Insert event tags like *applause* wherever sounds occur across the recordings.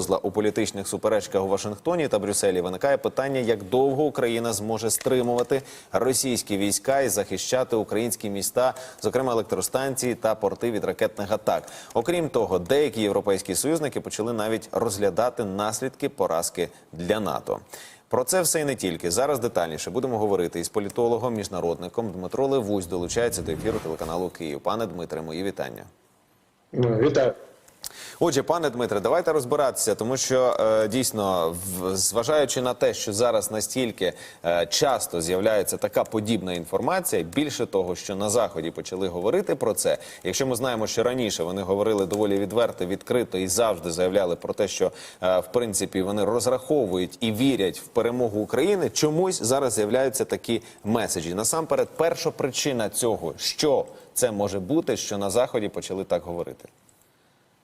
загрузла у політичних суперечках у Вашингтоні та Брюсселі, виникає питання, як довго Україна зможе стримувати російські війська і захищати українські міста, зокрема електростанції та порти від ракетних атак. Окрім того, деякі європейські союзники почали навіть розглядати наслідки поразки для НАТО. Про це все і не тільки зараз. Детальніше будемо говорити із політологом, міжнародником Дмитро Левусь долучається до ефіру телеканалу Київ. Пане Дмитре, мої вітання. Вітаю. Отже, пане Дмитре, давайте розбиратися, тому що е, дійсно, зважаючи на те, що зараз настільки е, часто з'являється така подібна інформація, більше того, що на заході почали говорити про це. Якщо ми знаємо, що раніше вони говорили доволі відверто, відкрито і завжди заявляли про те, що е, в принципі вони розраховують і вірять в перемогу України, чомусь зараз з'являються такі меседжі. Насамперед, перша причина цього, що це може бути, що на заході почали так говорити.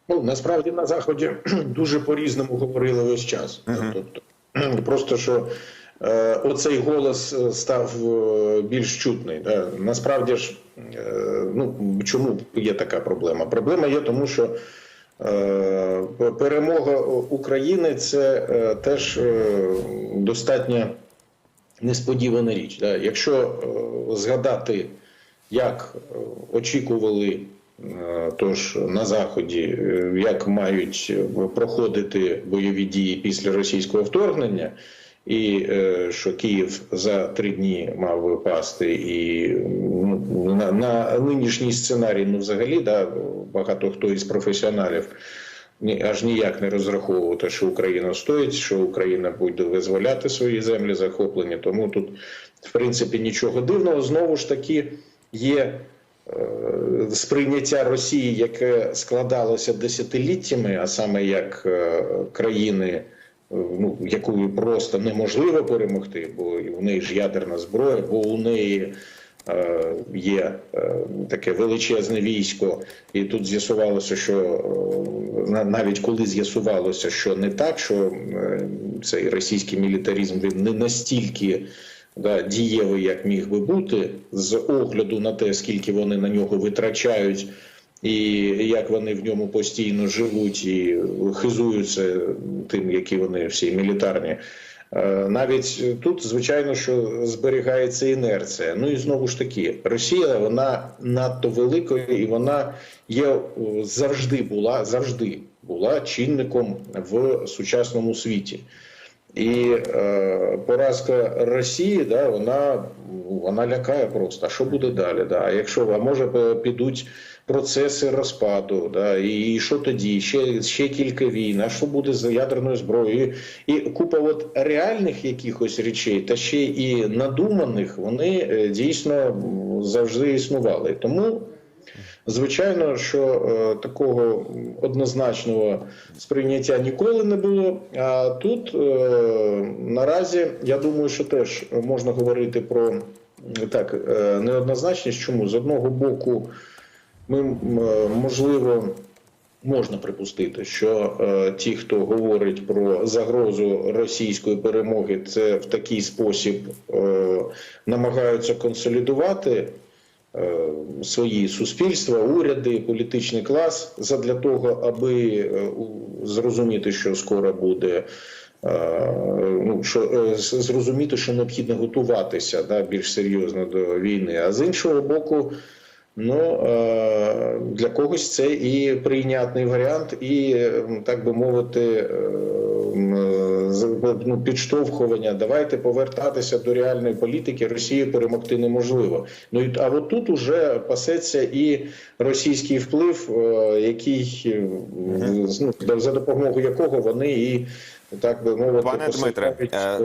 Ну насправді на заході *clears throat* дуже по-різному говорили весь час. Тобто, *clears throat* просто що е, оцей голос е, став е, більш чутний. Да? Насправді ж, е, ну чому є така проблема? Проблема є тому, що е, перемога України це е, теж е, достатньо несподівана річ. Да? Якщо е, згадати, як е, очікували тож на заході, е, як мають е, проходити бойові дії після російського вторгнення. І е, що Київ за три дні мав випасти, і ну, на, на нинішній сценарій, ну взагалі, да, багато хто із професіоналів аж ніяк не розраховувати, що Україна стоїть, що Україна буде визволяти свої землі захоплені. Тому тут, в принципі, нічого дивного. Знову ж таки, є е, сприйняття Росії, яке складалося десятиліттями, а саме як е, країни. е, Ну, якою просто неможливо перемогти, бо у неї ж ядерна зброя, бо у неї е, є е, таке величезне військо, і тут з'ясувалося, що е, на- навіть коли з'ясувалося, що не так, що е, цей російський мілітаризм він не настільки да, дієвий, як міг би бути, з огляду на те, скільки вони на нього витрачають. І як вони в ньому постійно живуть і хизуються тим, які вони всі мілітарні. Е, Навіть тут, звичайно, що зберігається інерція. Ну і знову ж таки, Росія вона надто великою і вона є завжди була завжди була чинником в сучасному світі. І е, поразка Росії, да, вона, вона лякає просто. А що буде далі? Да? А якщо а може підуть процеси розпаду, да? і що тоді? Ще, ще кілька війн, а що буде з ядерною зброєю? І, і купа от реальних якихось речей, та ще і надуманих, вони е, дійсно завжди існували. Тому Звичайно, що е, такого однозначного сприйняття ніколи не було. А тут е, наразі я думаю, що теж можна говорити про так е, неоднозначність. Чому з одного боку ми можливо. Можна припустити, що ті, хто говорить про загрозу російської перемоги, це в такий спосіб намагаються консолідувати свої суспільства, уряди, політичний клас задля того, аби е, зрозуміти, що скоро буде. е, Ну, що е, зрозуміти, що необхідно готуватися да, більш серйозно до війни. А з іншого боку, ну е, для когось це і прийнятний варіант, і е, так би мовити, е, ну, підштовхування. Давайте повертатися до реальної політики. Росію перемогти неможливо. Ну і а от тут уже пасеться і російський вплив, е, який е, ну, за допомогою якого вони і так би мовити, Пане Дмитре, е,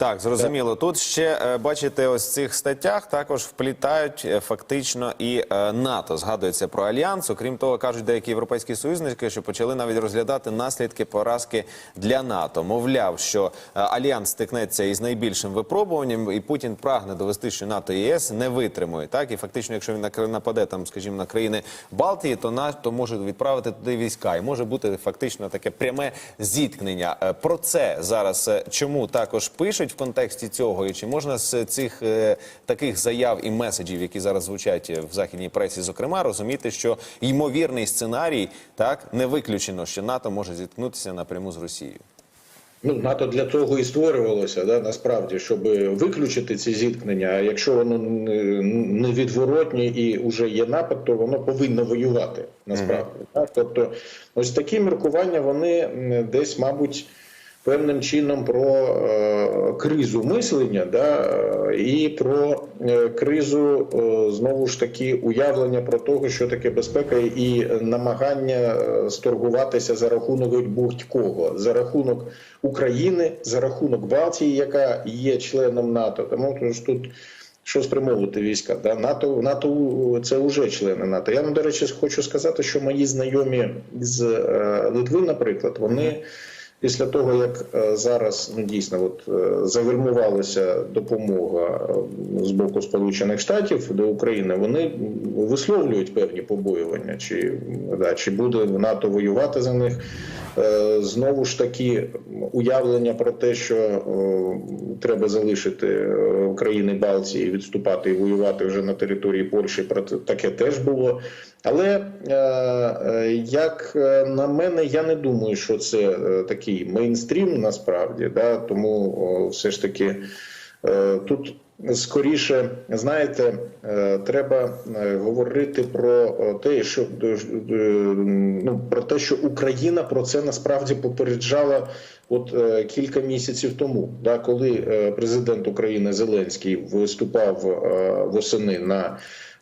так зрозуміло. Тут ще е, бачите, ось в цих статтях також вплітають е, фактично і е, НАТО. Згадується про альянс. Окрім того, кажуть деякі європейські союзники, що почали навіть розглядати наслідки поразки для НАТО. Мовляв. що альянс стикнеться із найбільшим випробуванням, і Путін прагне довести, що НАТО і ЄС не витримує. Так і фактично, якщо він нападе там, скажімо, на країни Балтії, то НАТО може відправити туди війська, і може бути фактично таке пряме зіткнення. Е, Про це зараз е, чому також пишуть в контексті цього, і чи можна з цих е, таких заяв і меседжів, які зараз звучать в західній пресі, зокрема, розуміти, що ймовірний сценарій так не виключено, що НАТО може зіткнутися напряму з Росією. Ну, НАТО для того і створювалося, да, насправді, щоб виключити ці зіткнення. А якщо воно не- невідворотнє і вже є напад, то воно повинно воювати насправді. Так? Тобто, ось такі міркування вони десь, мабуть, певним чином про е, кризу мислення, да, е, і про е, кризу знову ж таки уявлення про того, що таке безпека, і намагання сторгуватися за рахунок будь-кого, за рахунок України, за рахунок Балтії, яка є членом НАТО. Тому ж тут. Що спрямовувати війська? Да? НАТО, НАТО це вже члени НАТО. Я вам, до речі, хочу сказати, що мої знайомі з Литви, наприклад, вони після того, як е, зараз ну дійсно от е, загальмувалася допомога з боку Сполучених Штатів до України, вони висловлюють певні побоювання, чи да, чи буде НАТО воювати за них. Е, Знову ж таки, уявлення про те, що е, треба залишити е, країни Балтії, відступати і воювати вже на території Польщі, таке теж було. Але як на мене, я не думаю, що це такий мейнстрім насправді. Да? Тому все ж таки тут скоріше, знаєте, е, треба е, говорити про е, те, що ну, про те, що Україна про це насправді попереджала. От кілька місяців тому, да, коли президент України Зеленський виступав восени на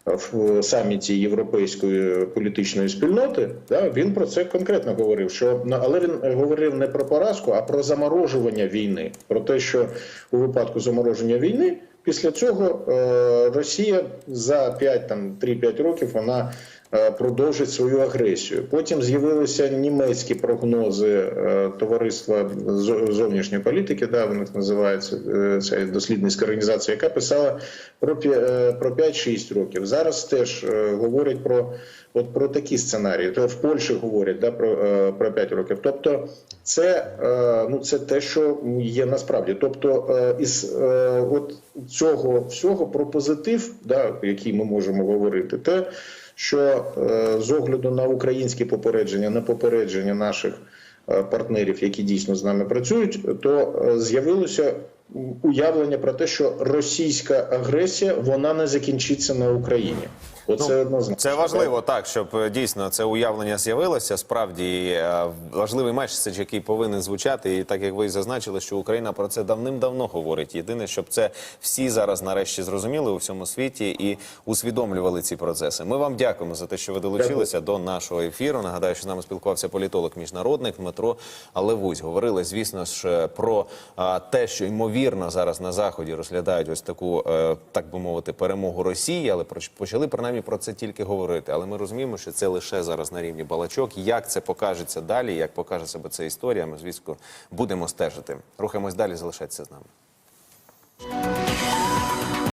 в саміті Європейської політичної спільноти, да, він про це конкретно говорив. Що але він говорив не про поразку, а про заморожування війни. Про те, що у випадку замороження війни після цього е, Росія за 5 там 3-5 років вона. Е, Продовжить свою агресію. Потім з'явилися німецькі прогнози е, товариства зо- зовнішньої політики, да, в них називається е, ця дослідницька організація, яка писала про про 5-6 років. Зараз теж говорять про от про такі сценарії. То в Польщі говорять да, про, про 5 років. Тобто, це ну це те, що є насправді. Тобто, із от цього всього про позитив, да, який ми можемо говорити, те, що е, з огляду на українські попередження, на попередження наших е, партнерів, які дійсно з нами працюють, то е, з'явилося уявлення про те, що російська агресія вона не закінчиться на Україні. Оце Ну, однозначно. Це важливо, так, щоб е, дійсно це уявлення з'явилося. Справді е, важливий меседж, який повинен звучати. І так як ви зазначили, що Україна про це давним-давно говорить. Єдине, щоб це всі зараз нарешті зрозуміли у всьому світі і усвідомлювали ці процеси. Ми вам дякуємо за те, що ви долучилися до нашого ефіру. Нагадаю, що з нами спілкувався політолог міжнародник Дмитро Левусь. Говорили, звісно ж, про те, що ймовірно зараз на заході розглядають ось таку, е, так би мовити, перемогу Росії, але почали принаймні про це тільки говорити. Але ми розуміємо, що це лише зараз на рівні балачок. Як це покажеться далі, як покаже себе ця історія, ми звісно будемо стежити. Рухаємось далі, залишайтеся з нами.